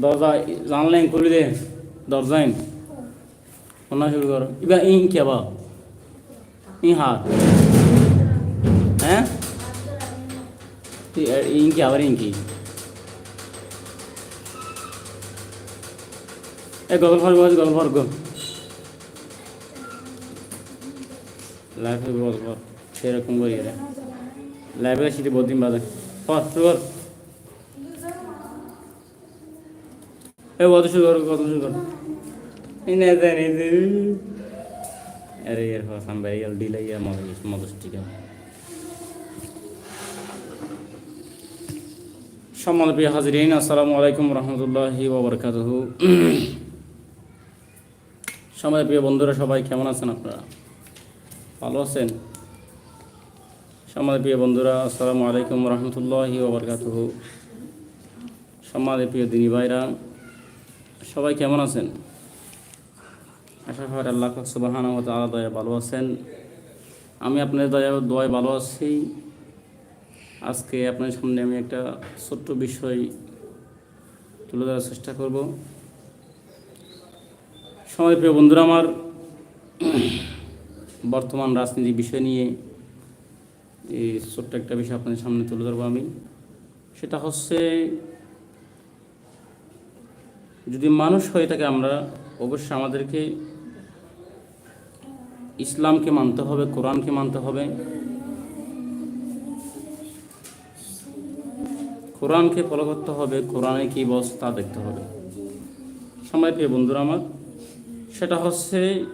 দরজা জানলা ইন খুলে দে, দরজা ইন শোনা শুরু করো। ইবা ইন কে বা ইন হাত। হ্যাঁ? ইন কি, আবার ইন কি? এ গগল ফর গগল গগল ফর গো। লাইফে গগল ফর সেরকম করি রে। লাইফে সিটি বহুত দিন বাদে। ফর শুরু কর। হাজিরিন, আসসালামু আলাইকুম বন্ধুরা, সবাই কেমন আছেন আপনারা? ভালো আছেন? সম্মানিত প্রিয় বন্ধুরা, আসসালামু আলাইকুম রহমতুল্লাহি সম্মানিত প্রিয় দিনী ভাইরা সবাই কেমন আছেন? আশা করি আল্লাহ সুবাহান তালা দয়া ভালো আছেন। আমি আপনার দয়া দয় ভালো আছি। আজকে আপনার সামনে আমি একটা ছোট্ট বিষয় তুলে ধরার চেষ্টা করব। সময় প্রিয় বন্ধুরা, আমার বর্তমান রাজনীতি বিষয় নিয়ে এই ছোট্ট একটা বিষয় আপনাদের সামনে তুলে ধরবো আমি। সেটা হচ্ছে যদি মানুষ হয়ে থাকে আমরা অবশ্যই আমাদেরকে ইসলামকে মানতে হবে, কোরআনকে মানতে হবে। কোরআনকে ফলো করতে হবে, কোরআনে কী বস তা দেখতে হবে। সময় প্রিয় বন্ধুরা আমার, সেটা হচ্ছে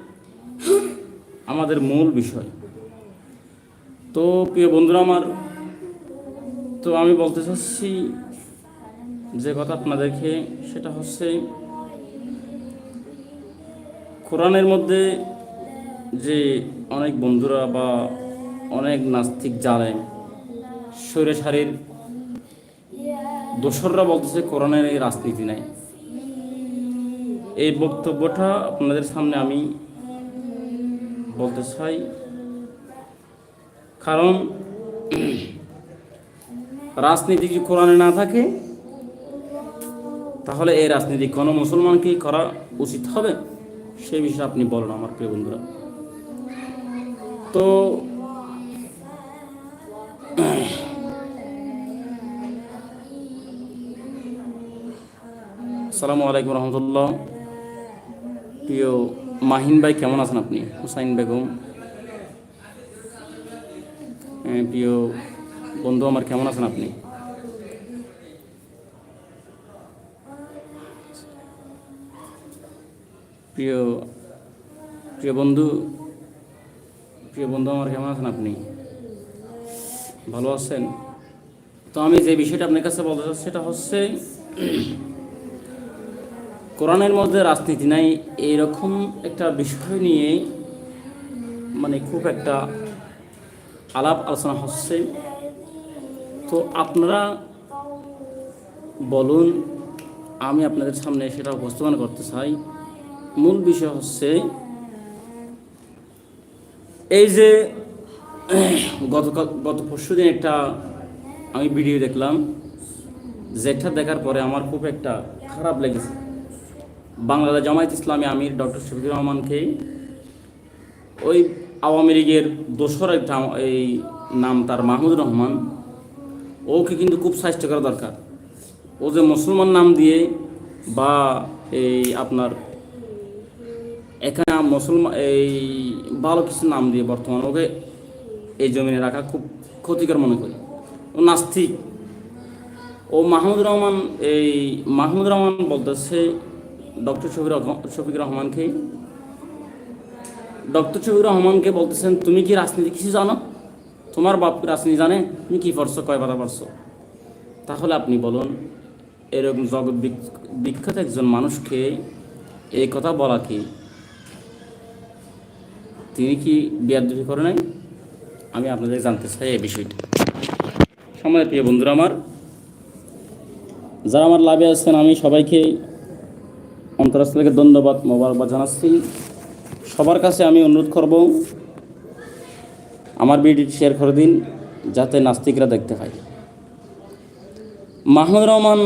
আমাদের মূল বিষয়। তো প্রিয় বন্ধুরা আমার, তো আমি বলতে চাচ্ছি যে কথা আপনাদেরকে, সেটা হচ্ছে কোরআনের মধ্যে যে অনেক বন্ধুরা বা অনেক নাস্তিক জানে স্বৈরাচারীর দোসররা বলতেছে কোরআনের এই রাজনীতি নাই। এই বক্তব্যটা আপনাদের সামনে আমি বলতে চাই। কারণ, রাজনীতি যদি কোরআনে না থাকে তাহলে এই রাজনীতি কোনো মুসলমানকেই করা উচিত হবে? সে বিষয়ে আপনি বলেন আমার প্রিয় বন্ধুরা। তো, আসসালামু আলাইকুম রহমতুল্লাহ। প্রিয় মাহিন ভাই, কেমন আছেন আপনি? হুসাইন বেগম। প্রিয় বন্ধু আমার, কেমন আছেন আপনি? প্রিয় প্রিয় বন্ধু প্রিয় বন্ধু আমার কেমন আছেন আপনি? ভালো আছেন? তো আমি যে বিষয়টা আপনার কাছে বলতে চাচ্ছি সেটা হচ্ছে, কোরআনের মধ্যে রাজনীতি নাই এইরকম একটা বিষয় নিয়ে মানে খুব একটা আলাপ আলোচনা হচ্ছে। তো আপনারা বলুন, আমি আপনাদের সামনে সেটা উপস্থাপন করতে চাই। মূল বিষয় হচ্ছে এই যে গতকাল গত পরশু দিন একটা আমি ভিডিও দেখলাম, যেটা দেখার পরে আমার খুব একটা খারাপ লেগেছে। বাংলাদেশ জামায়াত ইসলামী আমির ডক্টর শফিকুর রহমানকে ওই আওয়ামী লীগের দোসর একটা এই নাম তার মাহমুদ রহমান, ওকে কিন্তু খুব স্বাস্থ্য করা দরকার। ও যে মুসলমান নাম দিয়ে বা এই আপনার এখানে মুসলমান, এই ভালো কিছু নাম দিয়ে বর্তমান ওকে এই জমিনে রাখা খুব ক্ষতিকর মনে করি। ও নাস্তিক। ও মাহমুদ রহমান, এই মাহমুদ রহমান বলতেছে ডক্টর শফির শফিক রহমানকে। ডক্টর শফিক রহমানকে বলতেছেন, তুমি কি রাজনীতি কিছু জানো? তোমার বাপ রাজনীতি জানে? তুমি কী পারছ কয় বাধা পারছ তাহলে আপনি বলুন, এরকম জগৎ বিখ্যাত একজন মানুষকে এই কথা বলা কি তিনি কি বিয়াদবি করে নাই? আমি আপনাদের জানতে চাই এই বিষয়টা। সময় প্রিয় বন্ধুরা আমার, যারা আমার লাভে আছেন, আমি সবাইকে অন্তরাস্থ থেকে ধন্যবাদ, মোবারকবাদ জানাচ্ছি। সবার কাছে আমি অনুরোধ করব, আমার ভিডিওটি শেয়ার করে দিন, যাতে নাস্তিকরা দেখতে পায়। মাহমুদ রহমান,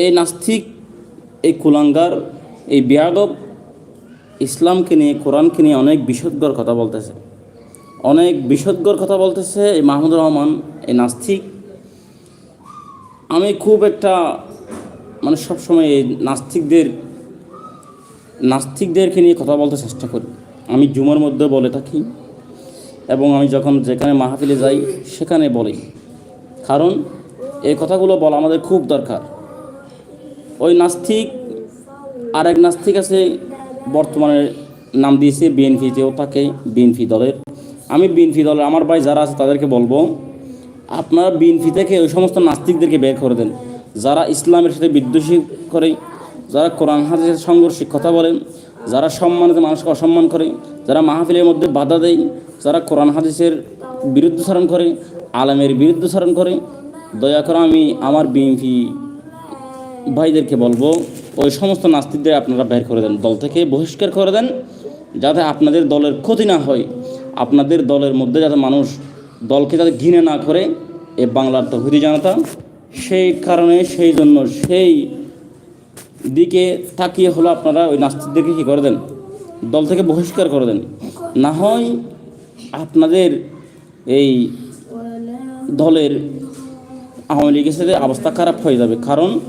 এই নাস্তিক, এই কুলাঙ্গার, এই বিয়াদব ইসলামকে নিয়ে, কোরআনকে নিয়ে অনেক বিশুদ্ধর কথা বলতেছে। অনেক বিশুদ্ধর কথা বলতেছে এই মাহমুদুর রহমান, এই নাস্তিক। আমি খুব একটা মানে সবসময় এই নাস্তিকদের, নাস্তিকদেরকে নিয়ে কথা বলতে চেষ্টা করি। আমি জুমার মধ্যে বলে থাকি এবং আমি যখন যেখানে মাহফিলে যাই, সেখানে বলি। কারণ এই কথাগুলো বলা আমাদের খুব দরকার। ওই নাস্তিক আর এক নাস্তিক আছে বর্তমানে নাম দিয়েছে বিএনপিতেও থাকে বিএনপি দলের। আমি বিএনপি দলের, আমার ভাই যারা আছে তাদেরকে বলব, আপনারা বিএনপি থেকে ওই সমস্ত নাস্তিকদেরকে বের করে দেন। যারা ইসলামের সাথে বিদ্বেষী করে, যারা কোরআন, হাদিসের সংঘর্ষিক কথা বলেন, যারা সম্মানিত মানুষকে অসম্মান করে, যারা মাহফিলের মধ্যে বাধা দেয়, যারা কোরআন, হাদিসের বিরুদ্ধাচরণ করে, আলমের বিরুদ্ধাচরণ করে, দয়া করে আমি আমার বিএনপি ভাইদেরকে বলব ওই সমস্ত নাস্তিকদের আপনারা বের করে দেন, দল থেকে বহিষ্কার করে দেন, যাতে আপনাদের দলের ক্ষতি না হয়। আপনাদের দলের মধ্যে যাতে মানুষ দলকে যাতে ঘৃণা না করে, এ বাংলার তহিদি জনতা। সেই কারণে সেই জন্য সেই দিকে তাকিয়ে হলো আপনারা ওই নাস্তিকদেরকে কী করে দেন? দল থেকে বহিষ্কার করে দেন। না হয় আপনাদের এই দলের আওয়ামী লীগের সাথে অবস্থা খারাপ হয়ে যাবে। কারণ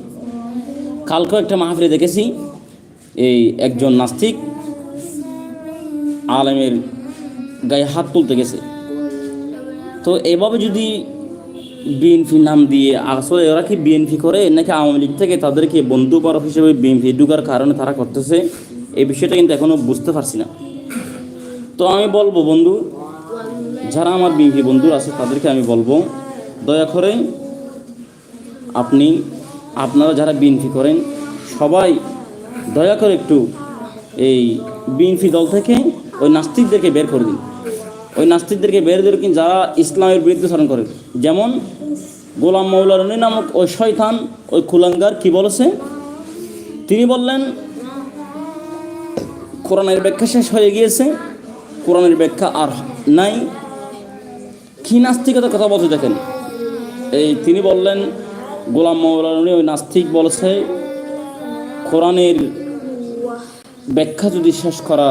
কালকেও একটা মাহফিলে দেখেছি, এই একজন নাস্তিক আলেমের গায়ে হাত তুলতে গেছে। তো এভাবে যদি বিএনপি নাম দিয়ে আসলে ওরা কি বিএনপি করে নাকি আওয়ামী লীগ থেকে তাদেরকে বন্ধু বরফ হিসেবে বিএনপি ঢুকার কারণে তারা করতেছে, এই বিষয়টা কিন্তু এখনও বুঝতে পারছি না। তো আমি বলব বন্ধু, যারা আমার বিএনপি বন্ধু আছে তাদেরকে আমি বলব, দয়া করে আপনি আপনারা যারা বিএনপি করেন, সবাই দয়া করে একটু এই বিএনপি দল থেকে ওই নাস্তিকদেরকে বের করে দিন। ওই নাস্তিকদেরকে বের করে দিন যারা ইসলামের বিরুদ্ধে স্মরণ করে। যেমন গোলাম মৌলারনী নামক ওই শয়তান, ওই কুলাঙ্গার কি বলেছে? তিনি বললেন, কোরআনের ব্যাখ্যা শেষ হয়ে গিয়েছে, কোরআনের ব্যাখ্যা আর নাই। কি নাস্তিকতার কথা বলতে দেখেন? এই তিনি বললেন গোলাম মৌলানী ওই নাস্তিক বলেছে, কোরআনের ব্যাখ্যা যদি শেষ করা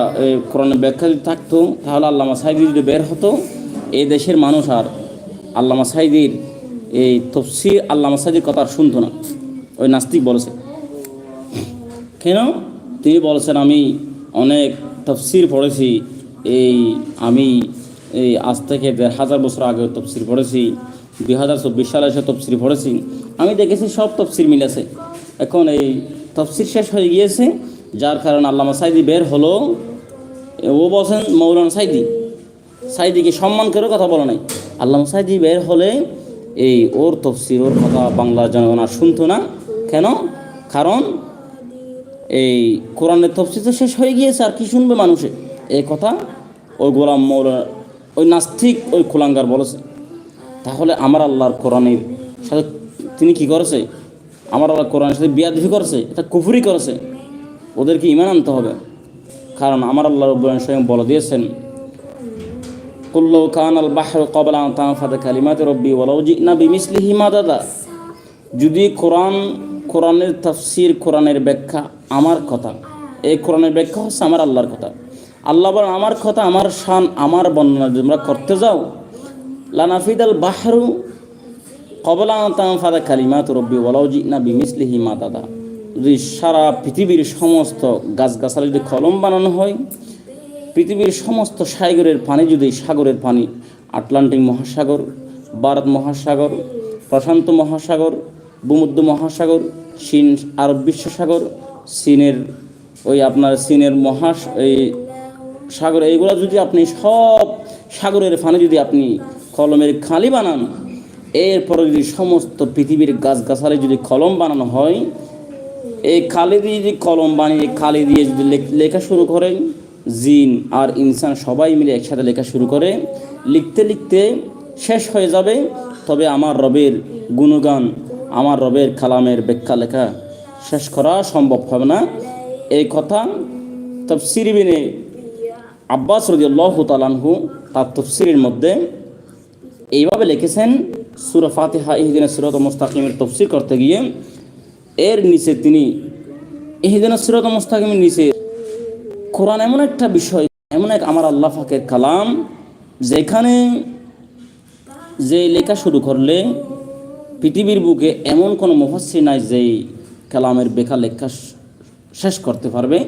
কোরআনের ব্যাখ্যা যদি থাকতো, তাহলে আল্লামা সাইদি যদি বের হতো এই দেশের মানুষ আর আল্লামা সাইদির এই তফসির আল্লামা সাইদির কথা আর শুনতো না, ওই নাস্তিক বলেছে। কেন? তিনি বলেছেন, আমি অনেক তফসির পড়েছি, এই আমি এই আজ থেকে দেড় হাজার বছর আগে তফসির পড়েছি, দুই হাজার চব্বিশ সালে এসে তফসির পড়েছি আমি দেখেছি সব তফসির মিলেছে। এখন এই তফসির শেষ হয়ে গিয়েছে, যার কারণে আল্লামা সাইদি বের হলো। ও বলছেন, মৌলানা সাইদি, সাইদিকে সম্মান করে কথা বলে নাই। আল্লামা সাইদি বের হলে এই ওর তফসির, ওর কথা বাংলার জনগণ আর শুনতো না। কেন? কারণ এই কোরআনের তফসির তো শেষ হয়ে গিয়েছে, আর কি শুনবে মানুষে? এই কথা ওই গোলাম মৌলা, ওই নাস্তিক ওই কুলাঙ্গার বলেছে। তাহলে আমার আল্লাহর কোরআনের সাথে তিনি কি করেছে? আমার আল্লাহ কোরআনের সাথে বিয়াদি করেছে, এটা কুফুরি করেছে। ওদেরকে ইমান আনতে হবে। কারণ আমার আল্লাহ রব্বুল স্বয়ং বলে দিয়েছেন কুল্লু কান আল বাহর কবলা কালিমাত রব্বি ওয়ালাউ জিনা বিমিসলিহি মাদাদা। যদি কোরআন, কোরআনের তাফসির, কোরআনের ব্যাখ্যা আমার কথা, এই কোরআনের ব্যাখ্যা হচ্ছে আমার আল্লাহর কথা। আল্লাহ বলেন, আমার কথা, আমার শান, আমার বর্ণনা যদি তোমরা করতে যাও লানাফিদ আল বাহরু কবলা তাফাদা কালিমাত রব্বি ওয়ালাউ জিনা বিমিসলিহি মাদাদা যদি সারা পৃথিবীর সমস্ত গাছগাছালি যদি কলম বানানো হয়, পৃথিবীর সমস্ত সাগরের পানি যদি সাগরের পানি, আটলান্টিক মহাসাগর, ভারত মহাসাগর, প্রশান্ত মহাসাগর, ভূমধ্য মহাসাগর, চীন, আরব বিশ্বসাগর, চীনের ওই আপনার চীনের মহাস, এই সাগর, এইগুলো যদি আপনি সব সাগরের পানি যদি আপনি কলমের খালি বানান এরপরে যদি সমস্ত পৃথিবীর গাছগাছালি যদি কলম বানানো হয়, এই খালি দিয়ে যদি কলম বানিয়ে খালি দিয়ে যদি লেখা শুরু করেন জিন আর ইনসান সবাই মিলে একসাথে লেখা শুরু করে, লিখতে লিখতে শেষ হয়ে যাবে। তবে আমার রবের গুণগান, আমার রবের কালামের ব্যাখ্যা লেখা শেষ করা সম্ভব হবে না। এই কথা তফসির বিনে আব্বাস রদিয়াল্লাহ তালানহু তার তফসিরের মধ্যে এইভাবে লিখেছেন সুরা ফাতিহা ইহদিনের সুরত মুস্তাকিমের তফসির করতে গিয়ে এর নিচে তিনি এহিদিন সিরত মুস্তাকিমের নিচে কোরআন এমন একটা বিষয়, এমন এক আমার আল্লাহ ফাকের কালাম যেখানে যে লেখা শুরু করলে পৃথিবীর বুকে এমন কোনো মুফাসসির নাই যেই কালামের বেকার লেখা শেষ করতে পারবে।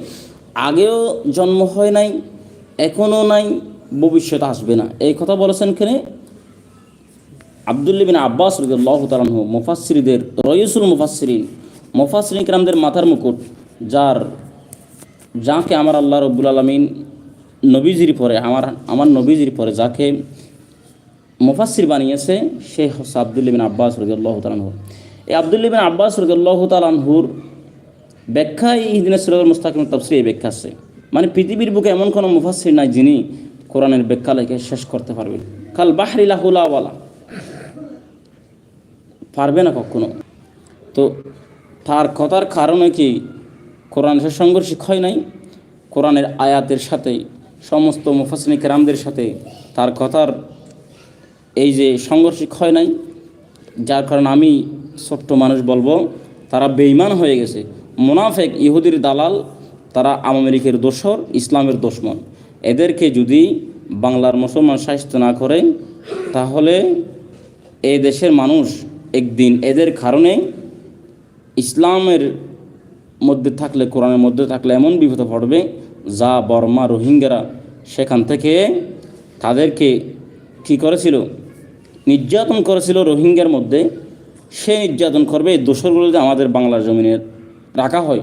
আগেও জন্ম হয় নাই এখনও নাই ভবিষ্যতে আসবে না। এই কথা বলেছেন কেন আবদুল্লি বিন আব্বাস রদিল্লাহ তালাহু মুফাসসিরদের রয়সুল মুফাসসিরিন মুফাসসিরিন কিরামদের মাথার মুকুট, যার, যাকে আমার আল্লাহ রব্বুল আলমিন নবীজির পরে, আমার আমার নবীজির পরে যাকে মুফাসির বানিয়েছে, সে হচ্ছে আবদুল্লি বিন আব্বাস রদিয়াল্লাহ তালানহু এই আবদুল্লি বিন আব্বাস রদিয়াল্লাহ তালানহুর ব্যাখ্যায় এই দিনের সিরাজুল মুস্তাকিম তফসির এই ব্যাখ্যা আছে। মানে পৃথিবীর বুকে এমন কোনো মুফাসির নাই যিনি কোরআনের ব্যাখ্যা লেখে শেষ করতে পারবেন। কাল বাহরিলাহুলাওয়ালা পারবে না কখনো। তো তার কথার কারণে কি কোরআনের সংঘর্ষিক হয় নাই, কোরআনের আয়াতের সাথে, সমস্ত মুফাসিনী রামদের সাথে তার কথার এই যে সংঘর্ষিক হয় নাই, যার কারণে আমি ছোট্ট মানুষ বলব, তারা বেইমান হয়ে গেছে। মোনাফেক ইহুদির দালাল, তারা আমেরিকার দোসর ইসলামের দোষমন। এদেরকে যদি বাংলার মুসলমান সাহিত্য না করে, তাহলে এই দেশের মানুষ একদিন এদের কারণে ইসলামের মধ্যে থাকলে, কোরআনের মধ্যে থাকলে এমন বিপদে পড়বে, যা বর্মা রোহিঙ্গারা সেখান থেকে তাদেরকে কি করেছিল? নির্যাতন করেছিল রোহিঙ্গার মধ্যে। সে নির্যাতন করবে এই দোসরগুলো যে আমাদের বাংলার জমিনে রাখা হয়।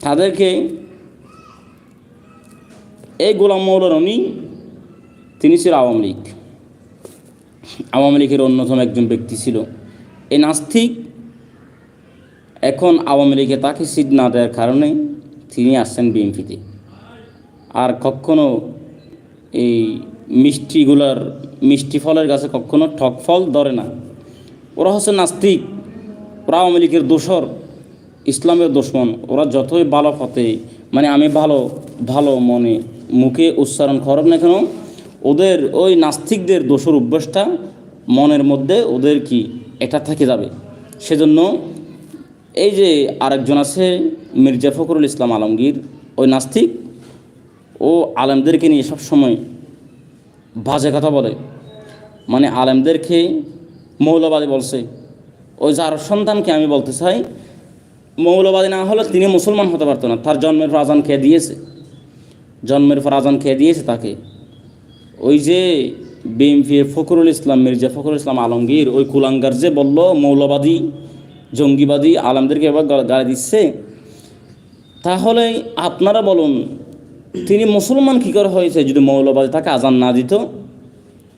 তাদেরকে এই গোলাম মৌলারনি তিনি ছিল আওয়ামী লীগ। আওয়ামী লীগের অন্যতম একজন ব্যক্তি ছিল। এই নাস্তিক এখন আওয়ামী লীগে তাকে সিট না দেওয়ার কারণে তিনি আসছেন বিএনপিতে। আর কখনো এই মিষ্টিগুলার, মিষ্টি ফলের গাছে কখনো ঠক ফল ধরে না। ওরা হচ্ছে নাস্তিক, ওরা আওয়ামী লীগের দোসর ইসলামের দুশ্মন। ওরা যতই ভালো পথে মানে আমি ভালো ভালো মনে মুখে উচ্চারণ করব না কেন ওদের ওই নাস্তিকদের দোষর অভ্যাসটা মনের মধ্যে ওদের কি এটা থেকে যাবে। সেজন্য এই যে আরেকজন আছে মির্জা ফখরুল ইসলাম আলমগীর, ওই নাস্তিক, ও আলেমদেরকে নিয়ে সবসময় বাজে কথা বলে। মানে আলেমদেরকে মৌলবাদী বলছে। ওই যার সন্তানকে আমি বলতে চাই, মৌলবাদী না হলে তিনি মুসলমান হতে পারতো না। তার জন্মের পর আজান খেয়ে দিয়েছে? জন্মের পর আজান খেয়ে দিয়েছে তাকে? ওই যে বিএমপি ফখরুল ইসলাম মির্জা ফখরুল ইসলাম আলমগীর, ওই কুলাঙ্গার যে বলল, মৌলবাদী, জঙ্গিবাদী আলমদেরকে এবার গা- গালি দিচ্ছে। তাহলে আপনারা বলুন, তিনি মুসলমান কী করে হয়েছে যদি মৌলবাদী তাকে আজান না দিত?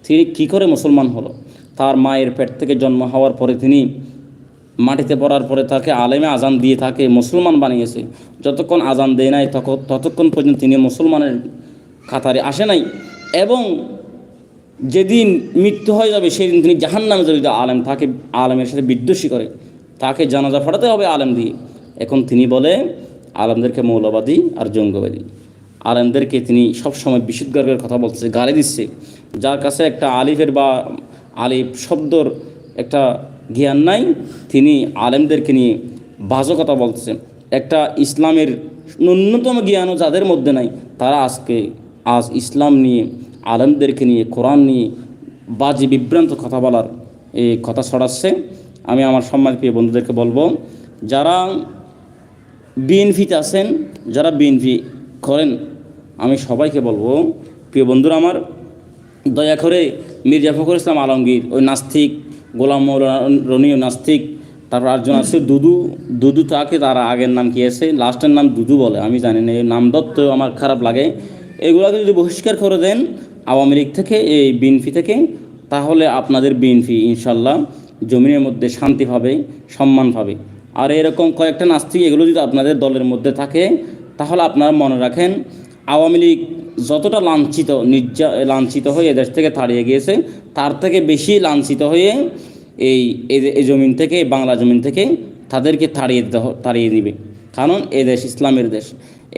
তিনি কী করে মুসলমান হলো? তার মায়ের পেট থেকে জন্ম হওয়ার পরে তিনি মাটিতে পড়ার পরে তাকে আলেমে আজান দিয়ে তাকে মুসলমান বানিয়েছে। যতক্ষণ আজান দেয় নাই ততক্ষণ পর্যন্ত তিনি মুসলমানের কাতারে আসে নাই। এবং যেদিন মৃত্যু হয়ে যাবে, সেদিন তিনি জাহান নামে যদি আলেম তাকে, আলেমের সাথে বিদ্বেষী করে। তাকে জানাজা ফাটাতে হবে আলেম দিয়ে। এখন তিনি বলে, আলেমদেরকে মৌলবাদী আর জঙ্গবাদী। আলেমদেরকে তিনি সবসময় বিশুদ্ধর্গের কথা বলছে গালি দিচ্ছে। যার কাছে একটা আলিফের বা আলিফ শব্দর একটা জ্ঞান নাই, তিনি আলেমদেরকে নিয়ে বাজো কথা বলতেছে। একটা ইসলামের ন্যূনতম জ্ঞানও যাদের মধ্যে নাই, তারা আজকে আজ ইসলাম নিয়ে, আলেমদেরকে নিয়ে, কোরআন নিয়ে বাজে বিভ্রান্ত কথা বলার এই কথা ছড়াচ্ছে। আমি আমার সম্মান প্রিয় বন্ধুদেরকে বলব, যারা বিএনপিতে আছেন, যারা বিএনপি করেন, আমি সবাইকে বলব, প্রিয় বন্ধুরা আমার, দয়া করে মির্জা ফখর ইসলাম আলমগীর, ওই নাস্তিক, গোলাম রনীয় নাস্তিক, তারপর আরেকজন আছে দুদু দুদু তাকে, তার আগের নাম কি আছে? লাস্টের নাম দুদু বলে, আমি জানি না এই নাম দত্ত আমার খারাপ লাগে। এগুলোকে যদি বহিষ্কার করে দেন আওয়ামী লীগ থেকে, এই বিএনপি থেকে, তাহলে আপনাদের বিএনপি ইনশাল্লাহ জমিনের মধ্যে শান্তি পাবে, সম্মান পাবে। আর এরকম কয়েকটা নাস্তিক এগুলো যদি আপনাদের দলের মধ্যে থাকে, তাহলে আপনারা মনে রাখেন, আওয়ামী লীগ যতটা লাঞ্ছিত নির্যা লাঞ্ছিত হয়ে এদেশ থেকে তাড়িয়ে গিয়েছে, তার থেকে বেশি লাঞ্ছিত হয়ে এই এই জমিন থেকে বাংলা জমিন থেকে তাদেরকে তাড়িয়ে তাড়িয়ে দিবে। কারণ এদেশ ইসলামের দেশ।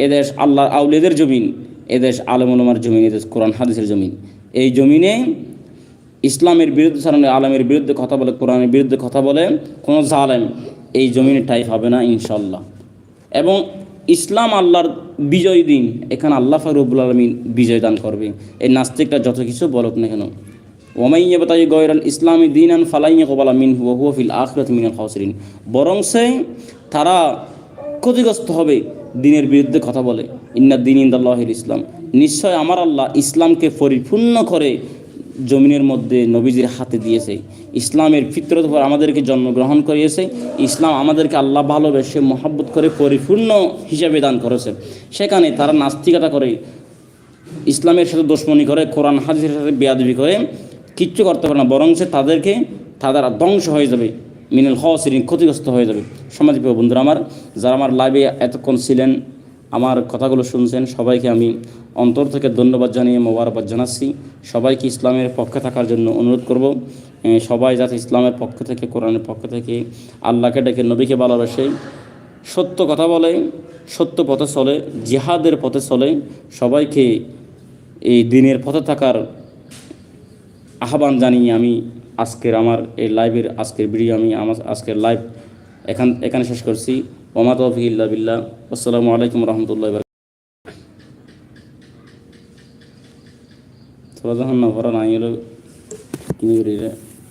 এদেশ আল্লাহ আউলিদের জমিন। এদেশ আলম আলমুলমার জমিন, এদেশ কোরআন, হাদিসের জমিন। এই জমিনে ইসলামের বিরুদ্ধে সারানো আলমের বিরুদ্ধে কথা বলে, কোরআনের বিরুদ্ধে কথা বলে, কোনো জালেম এই জমিনে ঠাই হবে না ইনশাল্লাহ এবং ইসলাম আল্লাহর বিজয় দিন, এখানে আল্লাহ ফারুবুল আলমিন বিজয় দান করবে। এই নাস্তিকটা যত কিছু বলুক না কেন। ওমাইয়া বাতাই গয়রাল ইসলামী দিন আন ফালাইয়া কবালা মিন হুয়া হুয়া ফিল আখরাত মিনাল খাসরিন বরং সে তারা ক্ষতিগ্রস্ত হবে দিনের বিরুদ্ধে কথা বলে। ইন্না দিন ইন্দাল্লাহিল ইসলাম। নিশ্চয় আমার আল্লাহ ইসলামকে পরিপূর্ণ করে জমিনের মধ্যে নবীজির হাতে দিয়েছে। ইসলামের ফিতরত উপর আমাদেরকে জন্মগ্রহণ করিয়েছে। ইসলাম আমাদেরকে আল্লাহ ভালোবেসে মহাব্বত করে পরিপূর্ণ হিসাবে দান করেছে। সেখানে তারা নাস্তিকতা করে, ইসলামের সাথে দুশ্মনী করে, কোরআন, হাদিসের সাথে বেয়াদবি করে, কিচ্ছু করতে পারে না। বরং সে তাদেরকে তাদের ধ্বংস হয়ে যাবে। মিনাল হসরিন ক্ষতিগ্রস্ত হয়ে যাবে। সমাজ প্রিয় বন্ধুরা আমার, যারা আমার লাইভে এতক্ষণ ছিলেন, আমার কথাগুলো শুনছেন, সবাইকে আমি অন্তর থেকে ধন্যবাদ জানিয়ে মোবারকবাদ জানাচ্ছি। সবাইকে ইসলামের পক্ষে থাকার জন্য অনুরোধ করব। সবাই যাতে ইসলামের পক্ষ থেকে, কোরআনের পক্ষ থেকে আল্লাহকে ডেকে, নবীকে ভালোবাসে, সত্য কথা বলে, সত্য পথে চলে, জিহাদের পথে চলে, সবাইকে এই দিনের পথে থাকার আহ্বান জানিয়ে আমি আজকের আমার এই লাইভের আজকের ভিডিও আমি আমার আজকের লাইভ এখান, এখানে শেষ করছি। ওমা তৌফিক ইল্লা বিল্লাহ। আসসালামু আলাইকুম রহমতুল্লাহ তোরা যখন ভরা নাই হলো